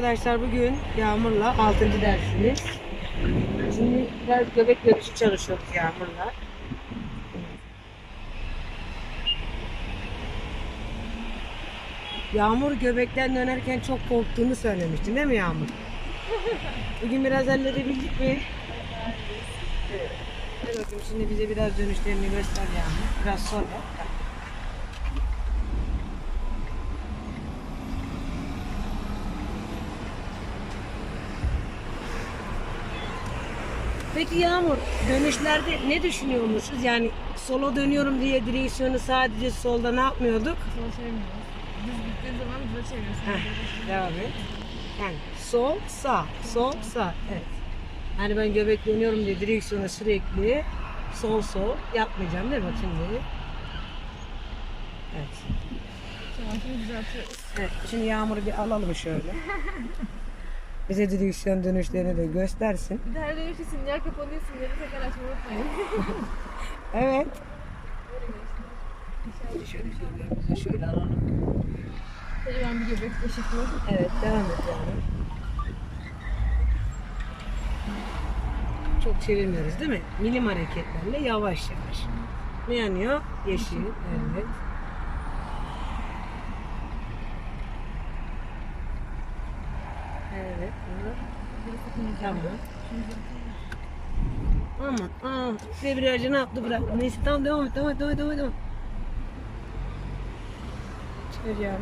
Arkadaşlar bugün Yağmur'la 6. dersimiz. Şimdi biraz göbek dönüşü çalışıyoruz Yağmur'la. Yağmur göbekten dönerken çok korktuğunu söylemiştin değil mi Yağmur? Bugün biraz halledebildik mi? Evet. Hadi bakayım şimdi bize biraz dönüşlerini göster Yağmur. Biraz sonra. Peki Yağmur, dönüşlerde ne düşünüyormuşuz? Yani sola dönüyorum diye direksiyonu sadece solda ne yapmıyorduk? Sola çevirmiyoruz. Düz gittiğin zaman düze çeviriyorsun. Devam et. Yani sol, sağ, sol, sağ. Evet. Yani ben göbek dönüyorum diye direksiyonu sürekli sol sol yapmayacağım değil mi şimdi? Evet. Tamam şimdi düzeltiyoruz. Evet, şimdi Yağmur'u bir alalım şöyle. Bize direksiyon dönüşlerini de göstersin. Bir de her dönüşte sinyal kapanıyor. Sinyali tekrar açmayı unutmayın. Evet. Şöyle şöyle, şöyle alalım. Ben bir göbek eşitliği. Evet, devam et Yağmur. Çok çevirmiyoruz değil mi? Milim hareketlerle yavaş yavaş. Ne yanıyor? Yeşil. Evet. Evet. Aman. Aa, debriyajı ne yaptı bırak. Neyse tamam devam et. Devam et. Devam et. Devam et. Evet.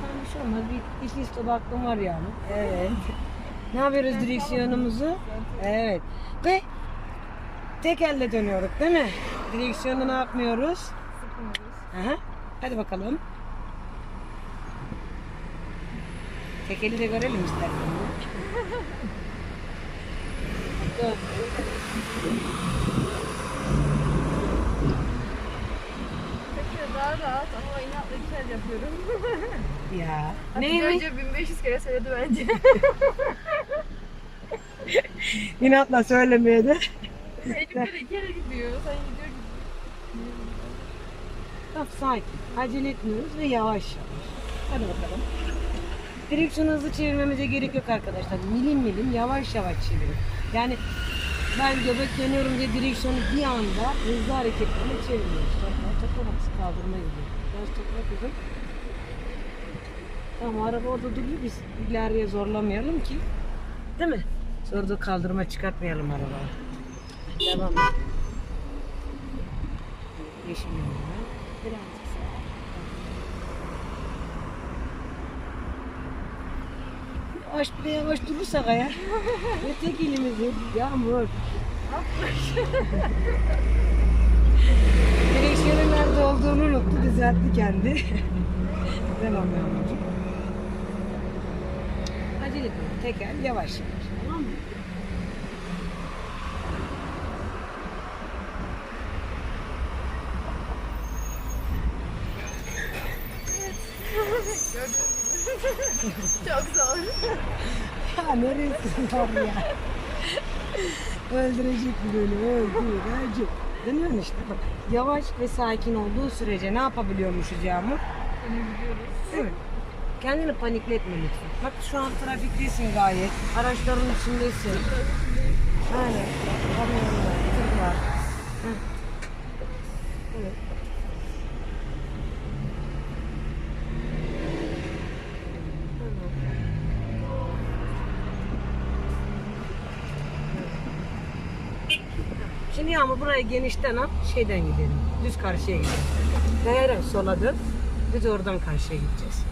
Tamam bir şey olmaz. Bir iki stop hakkım var yani. Evet. ne yapıyoruz direksiyonumuzu? Evet. Ve tek elle dönüyoruz değil mi? Direksiyonu ne yapmıyoruz? Sıkmıyoruz. Hadi bakalım. Tek eli de görelim istersen. Dön. Peki daha rahat ama inatla iki el yapıyorum. Ya. Neymiş? önce 1500 kere söyledi bence. İnatla söylemeye de. Elim böyle iki yere gidiyor. Sen gidiyor gidiyor. Tamam sakin. Acele etmiyoruz ve yavaş yavaş. Hadi bakalım. Direksiyonu hızlı çevirmemize gerek yok arkadaşlar. Milim milim yavaş yavaş çevirin. Yani ben göbek dönüyorum diye direksiyonu bir anda hızlı hareketlerle çeviriyoruz. Bak kaldırma gidiyor. Biraz topla kızım. Tamam araba orada duruyor biz ileriye zorlamayalım ki. Değil mi? Sonra da kaldırma çıkartmayalım arabayı. Devam. Yeşil yanına. Birazcık Yavaş bir de yavaş durursak eğer. Ve tek elimizi yağmur. Direksiyonun nerede olduğunu unuttu. Düzeltti kendi. Devam yağmurcuğum. Acele etme. Teker yavaş yavaş. Tamam mı? Çok zor. Ya neresi var ya? Öldürecek beni, öldürecek. Deniyorsun işte bak. Yavaş ve sakin olduğu sürece ne yapabiliyormuşuz Yağmur? Değil mi? Kendini panikletme lütfen. Bak şu an trafiktesin gayet. Araçların içindesin. Aynen. Kamyon var, tır var. Heh. Evet. Tamam. Şimdi Yağmur buraya genişten al, şeyden gidelim. Düz karşıya gidelim. Dayarak sola dön. Düz oradan karşıya gideceğiz.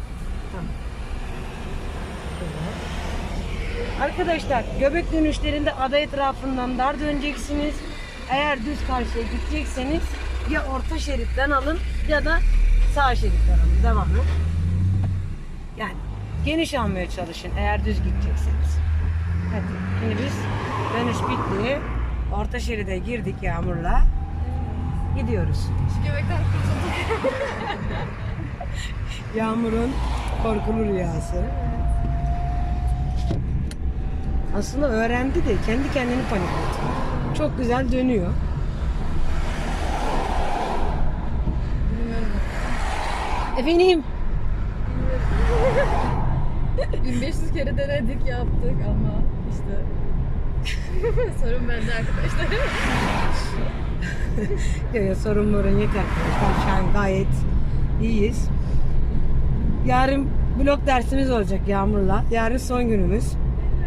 Tamam. Arkadaşlar göbek dönüşlerinde ada etrafından dar döneceksiniz. Eğer düz karşıya gidecekseniz ya orta şeritten alın ya da sağ şeritten alın. Devamlı. Yani geniş almaya çalışın eğer düz gidecekseniz. Hadi. Şimdi biz dönüş bitti. Orta şeride girdik Yağmur'la. Gidiyoruz. Şu göbekten kurtulduk. Yağmur'un korkulu rüyası. Aslında öğrendi de kendi kendini panikledi. Çok güzel dönüyor. Efendim? Bilmiyorum. 1500 kere denedik yaptık ama işte sorun bende arkadaşlar. Yok yok sorun morun yok arkadaşlar. Şu an gayet iyiyiz. Yarın blok dersimiz olacak Yağmur'la. Yarın son günümüz.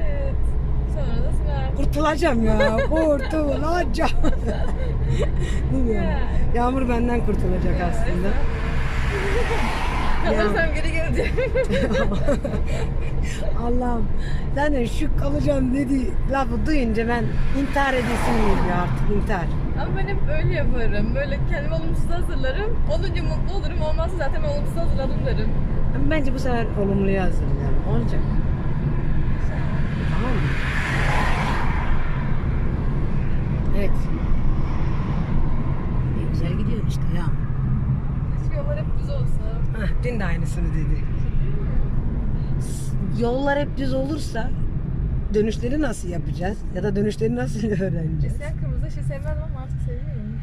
evet. Sonra da sınav. Kurtulacağım ya. Kurtulacağım. Mi? ya? Yağmur benden kurtulacak aslında. Kalırsam geri geleceğim. Allah'ım. Zaten şu kalacağım dediği lafı duyunca ben intihar edesim geliyor artık intihar. Ama ben hep öyle yaparım. Böyle kendimi olumsuz hazırlarım. Olunca mutlu olurum. Olmazsa zaten ben olumsuz hazırladım derim. Ama bence bu sefer olumluya hazırlayalım. Olacak. Tamam mı? Evet. Ne güzel gidiyor işte ya. Keşke yollar hep düz olsa. Heh, dün de aynısını dedi. Yollar hep düz olursa dönüşleri nasıl yapacağız? Ya da dönüşleri nasıl öğreneceğiz? Eskiden kırmızı ışığı sevmezdim ama artık seviyorum.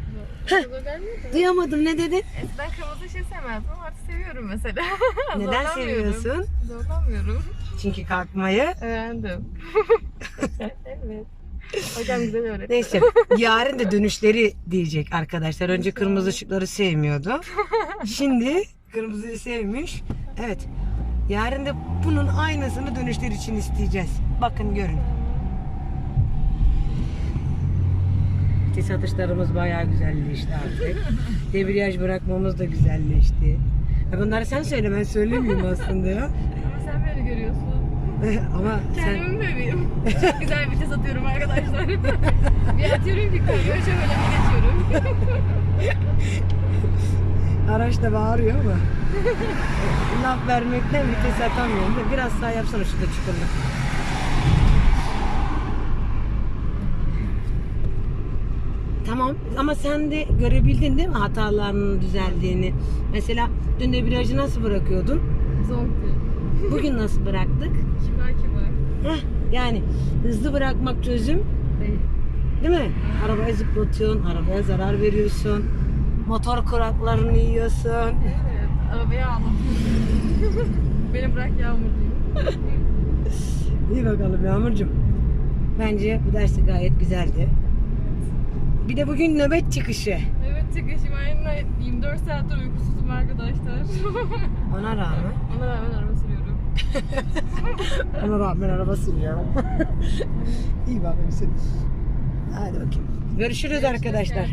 Gelmiyor ki. Duyamadım ne dedin? Eskiden kırmızı ışığı sevmezdim ama artık seviyorum mesela. Neden Zorlanmıyorum. seviyorsun? Zorlanmıyorum. Çünkü kalkmayı. Öğrendim. evet. Hocam güzel öğretti. Neyse yarın da dönüşleri diyecek arkadaşlar. Önce kırmızı ışıkları sevmiyordu. Şimdi kırmızıyı sevmiş. Evet. Yarın da bunun aynısını dönüşler için isteyeceğiz. Bakın görün. Vites atışlarımız bayağı güzelleşti artık. Debriyaj bırakmamız da güzelleşti. Ya bunları sen söyle ben söylemiyorum aslında ya. Ama sen beni görüyorsun. Ama sen Kendimin bebeğim. Çok güzel vites atıyorum arkadaşlar. bir atıyorum ki kayıyor şöyle bir geçiyorum. Araç da bağırıyor ama. Laf vermekten vites atamıyorum biraz sağ yapsana şurada çukurda. Tamam ama sen de görebildin değil mi hatalarının düzeldiğini? Mesela dün de virajı nasıl bırakıyordun? Zonktu. Bugün nasıl bıraktık? Kibar kibar. Heh, yani hızlı bırakmak çözüm Değil. değil mi? Arabayı zıplatıyorsun, arabaya zarar veriyorsun. Motor kuraklarını yiyorsun. Evet. Arabaya ağlatıyorsun. Beni bırak yağmur diyor. İyi bakalım Yağmurcuğum. Bence bu ders de gayet güzeldi. Bir de bugün nöbet çıkışı. Evet çıkışım aynen 24 saattir uykusuzum arkadaşlar. Ona rağmen, Ona rağmen araba sürüyorum. ona rağmen araba sürüyorum. İyi bakayım sen. Hadi bakayım. Görüşürüz arkadaşlar.